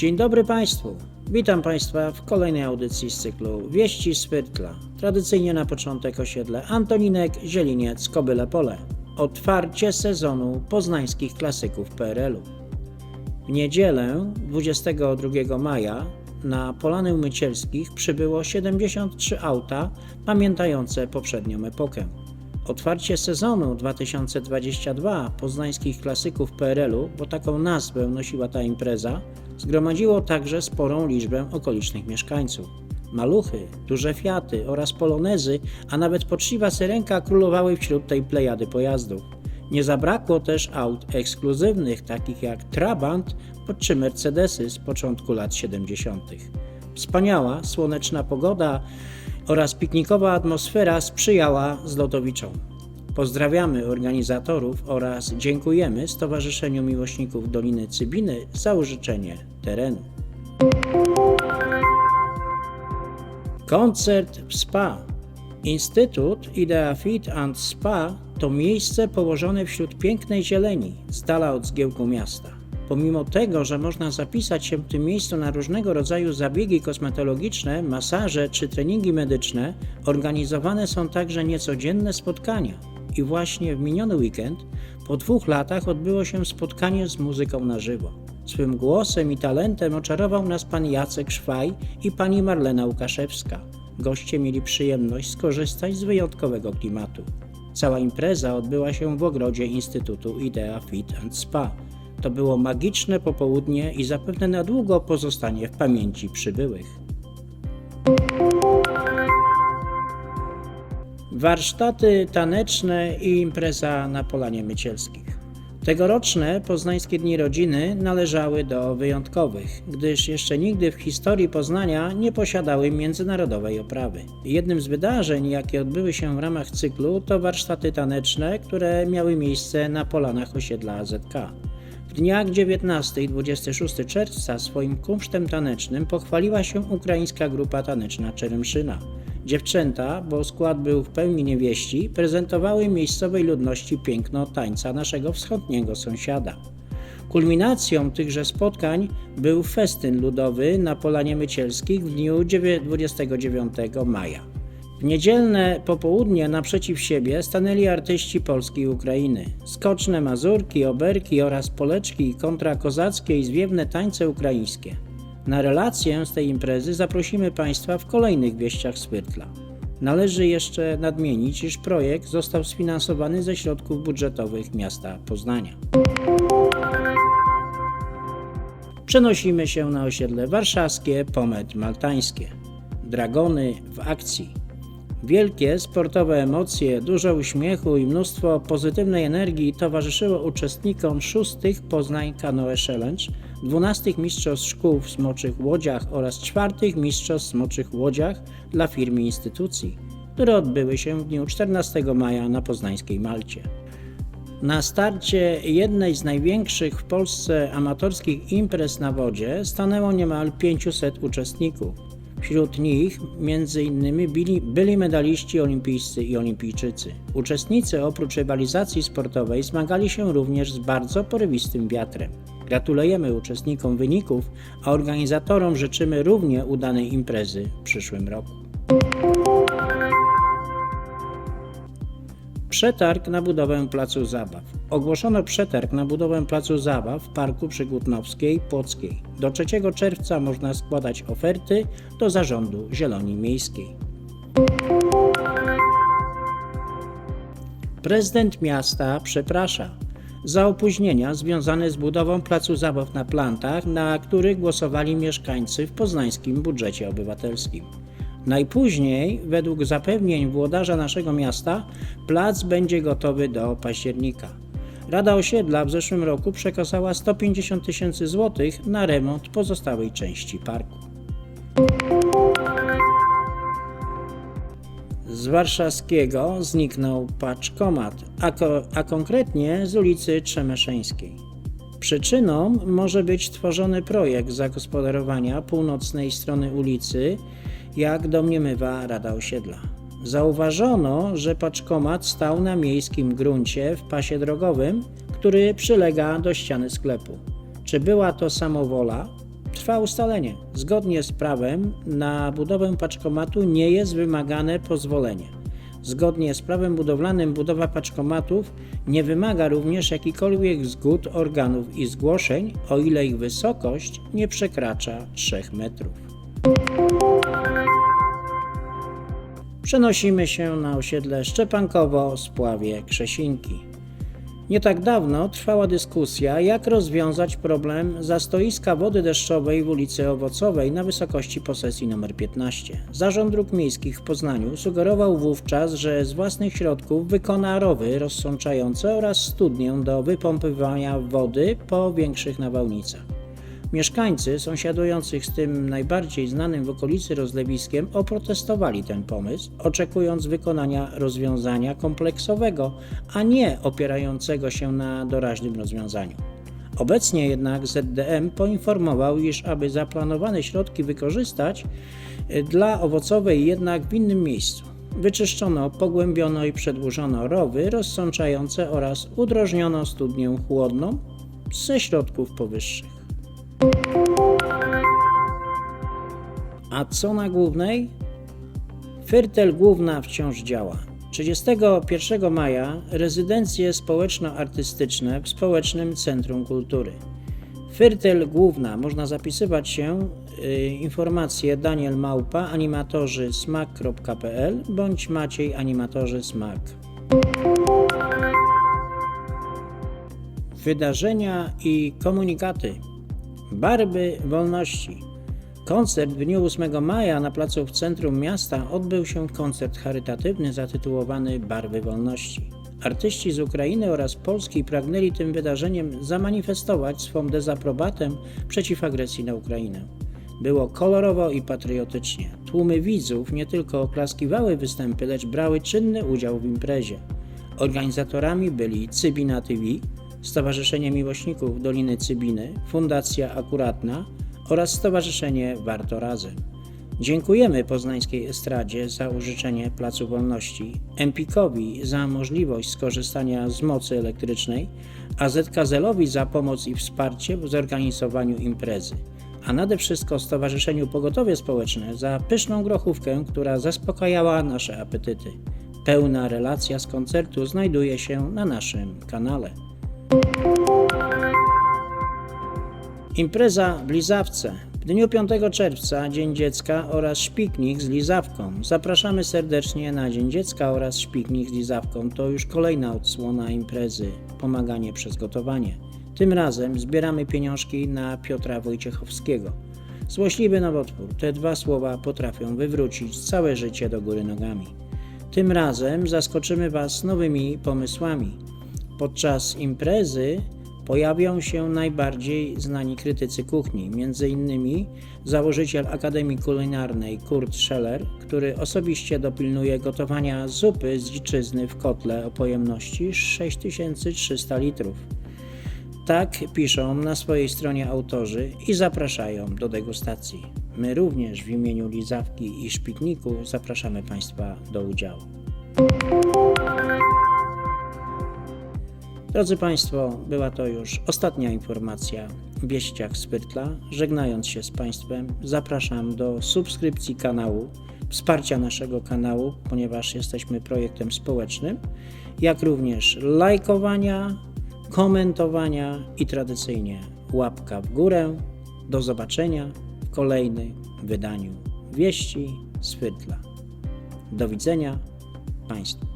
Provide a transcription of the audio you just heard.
Dzień dobry Państwu. Witam Państwa w kolejnej audycji z cyklu Wieści z Pyrtla. Tradycyjnie na początek osiedle Antoninek, Zieliniec, Kobyle Pole. Otwarcie sezonu poznańskich klasyków PRL-u. W niedzielę 22 maja na Polany Mycielskich przybyło 73 auta pamiętające poprzednią epokę. Otwarcie sezonu 2022 poznańskich klasyków PRL-u, bo taką nazwę nosiła ta impreza, zgromadziło także sporą liczbę okolicznych mieszkańców. Maluchy, duże Fiaty oraz Polonezy, a nawet poczciwa Syrenka królowały wśród tej plejady pojazdów. Nie zabrakło też aut ekskluzywnych, takich jak Trabant czy Mercedesy z początku lat 70. Wspaniała, słoneczna pogoda oraz piknikowa atmosfera sprzyjała zlotowiczom. Pozdrawiamy organizatorów oraz dziękujemy Stowarzyszeniu Miłośników Doliny Cybiny za użyczenie terenu. Koncert w SPA. Instytut Idea Fit and Spa to miejsce położone wśród pięknej zieleni, z dala od zgiełku miasta. Pomimo tego, że można zapisać się w tym miejscu na różnego rodzaju zabiegi kosmetologiczne, masaże czy treningi medyczne, organizowane są także niecodzienne spotkania. I właśnie w miniony weekend, po dwóch latach, odbyło się spotkanie z muzyką na żywo. Swym głosem i talentem oczarował nas pan Jacek Szwaj i pani Marlena Łukaszewska. Goście mieli przyjemność skorzystać z wyjątkowego klimatu. Cała impreza odbyła się w ogrodzie Instytutu Idea Fit and Spa. To było magiczne popołudnie i zapewne na długo pozostanie w pamięci przybyłych. Warsztaty taneczne i impreza na Polanie Mycielskich. Tegoroczne Poznańskie Dni Rodziny należały do wyjątkowych, gdyż jeszcze nigdy w historii Poznania nie posiadały międzynarodowej oprawy. Jednym z wydarzeń, jakie odbyły się w ramach cyklu, to warsztaty taneczne, które miały miejsce na polanach osiedla AZK. W dniach 19 i 26 czerwca swoim kunsztem tanecznym pochwaliła się ukraińska grupa taneczna Czeremszyna. Dziewczęta, bo skład był w pełni niewieści, prezentowały miejscowej ludności piękno tańca naszego wschodniego sąsiada. Kulminacją tychże spotkań był festyn ludowy na Polanie Mycielskich w dniu 29 maja. W niedzielne popołudnie naprzeciw siebie stanęli artyści Polski i Ukrainy. Skoczne mazurki, oberki oraz poleczki kontrakozackie i zwiewne tańce ukraińskie. Na relację z tej imprezy zaprosimy Państwa w kolejnych wieściach z. Należy jeszcze nadmienić, iż projekt został sfinansowany ze środków budżetowych miasta Poznania. Przenosimy się na osiedle warszawskie, Pomet Maltańskie. Dragony w akcji. Wielkie sportowe emocje, dużo uśmiechu i mnóstwo pozytywnej energii towarzyszyło uczestnikom szóstych Poznań Canoe Challenge, dwunastych mistrzostw szkół w smoczych łodziach oraz czwartych mistrzostw w smoczych łodziach dla firm i instytucji, które odbyły się w dniu 14 maja na poznańskiej Malcie. Na starcie jednej z największych w Polsce amatorskich imprez na wodzie stanęło niemal 500 uczestników. Wśród nich m.in. byli, byli medaliści olimpijscy i olimpijczycy. Uczestnicy oprócz rywalizacji sportowej zmagali się również z bardzo porywistym wiatrem. Gratulujemy uczestnikom wyników, a organizatorom życzymy równie udanej imprezy w przyszłym roku. Przetarg na budowę placu zabaw. Ogłoszono przetarg na budowę placu zabaw w Parku przy Gutnowskiej Płockiej. Do 3 czerwca można składać oferty do Zarządu Zieloni Miejskiej. Prezydent miasta przeprasza za opóźnienia związane z budową placu zabaw na plantach, na których głosowali mieszkańcy w poznańskim budżecie obywatelskim. Najpóźniej, według zapewnień włodarza naszego miasta, plac będzie gotowy do października. Rada Osiedla w zeszłym roku przekazała 150 tysięcy złotych na remont pozostałej części parku. Z warszawskiego zniknął paczkomat, a, ko- a konkretnie z ulicy Trzemeszeńskiej. Przyczyną może być tworzony projekt zagospodarowania północnej strony ulicy, jak domniemywa Rada Osiedla. Zauważono, że paczkomat stał na miejskim gruncie w pasie drogowym, który przylega do ściany sklepu. Czy była to samowola, Trwa ustalenie. Zgodnie z prawem na budowę paczkomatu nie jest wymagane pozwolenie. Zgodnie z prawem budowlanym budowa paczkomatów nie wymaga również jakichkolwiek zgód organów i zgłoszeń, o ile ich wysokość nie przekracza 3 metrów. Przenosimy się na osiedle Szczepankowo, Spławie, Krzesinki. Nie tak dawno trwała dyskusja, jak rozwiązać problem zastoiska wody deszczowej w ulicy Owocowej na wysokości posesji nr 15. Zarząd Dróg Miejskich w Poznaniu sugerował wówczas, że z własnych środków wykona rowy rozsączające oraz studnię do wypompywania wody po większych nawałnicach. Mieszkańcy sąsiadujących z tym najbardziej znanym w okolicy rozlewiskiem oprotestowali ten pomysł, oczekując wykonania rozwiązania kompleksowego, a nie opierającego się na doraźnym rozwiązaniu. Obecnie jednak ZDM poinformował, iż aby zaplanowane środki wykorzystać, y, dla owocowej jednak w innym miejscu. Wyczyszczono, pogłębiono i przedłużono rowy rozsączające oraz udrożniono studnię chłodną ze środków powyższych. A co na głównej? Fyrtel główna wciąż działa. 31 maja rezydencje społeczno-artystyczne w Społecznym Centrum Kultury. Fyrtel główna, można zapisywać się, y, informacje Daniel Małpa, animatorzy smak.pl bądź Maciej, animatorzy smak. Wydarzenia i komunikaty. Barwy Wolności. Koncert w dniu 8 maja na placu w centrum miasta odbył się koncert charytatywny zatytułowany Barwy Wolności. Artyści z Ukrainy oraz Polski pragnęli tym wydarzeniem zamanifestować swą dezaprobatę przeciw agresji na Ukrainę. Było kolorowo i patriotycznie. Tłumy widzów nie tylko oklaskiwały występy, lecz brały czynny udział w imprezie. Organizatorami byli Cybina TV, Stowarzyszenie Miłośników Doliny Cybiny, Fundacja Akuratna oraz Stowarzyszenie Warto Razem. Dziękujemy poznańskiej estradzie za użyczenie Placu Wolności, Empikowi za możliwość skorzystania z mocy elektrycznej, a ZKZ-owi za pomoc i wsparcie w zorganizowaniu imprezy, a nade wszystko Stowarzyszeniu Pogotowie Społeczne za pyszną grochówkę, która zaspokajała nasze apetyty. Pełna relacja z koncertu znajduje się na naszym kanale. Impreza w Lizawce. W dniu 5 czerwca Dzień Dziecka oraz szpiknik z Lizawką. Zapraszamy serdecznie na Dzień Dziecka oraz szpiknik z Lizawką. To już kolejna odsłona imprezy Pomaganie przez gotowanie. Tym razem zbieramy pieniążki na Piotra Wojciechowskiego. Złośliwy nowotwór. Te dwa słowa potrafią wywrócić całe życie do góry nogami. Tym razem zaskoczymy Was nowymi pomysłami. Podczas imprezy pojawią się najbardziej znani krytycy kuchni, m.in. założyciel Akademii Kulinarnej Kurt Scheller, który osobiście dopilnuje gotowania zupy z dziczyzny w kotle o pojemności 6300 litrów. Tak piszą na swojej stronie autorzy i zapraszają do degustacji. My również w imieniu Lizawki i Szpitniku zapraszamy Państwa do udziału. Drodzy Państwo, była to już ostatnia informacja w wieściach z. Żegnając się z Państwem, zapraszam do subskrypcji kanału, wsparcia naszego kanału, ponieważ jesteśmy projektem społecznym, jak również lajkowania, komentowania i tradycyjnie łapka w górę. Do zobaczenia w kolejnym wydaniu Wieści z. Do widzenia Państwu.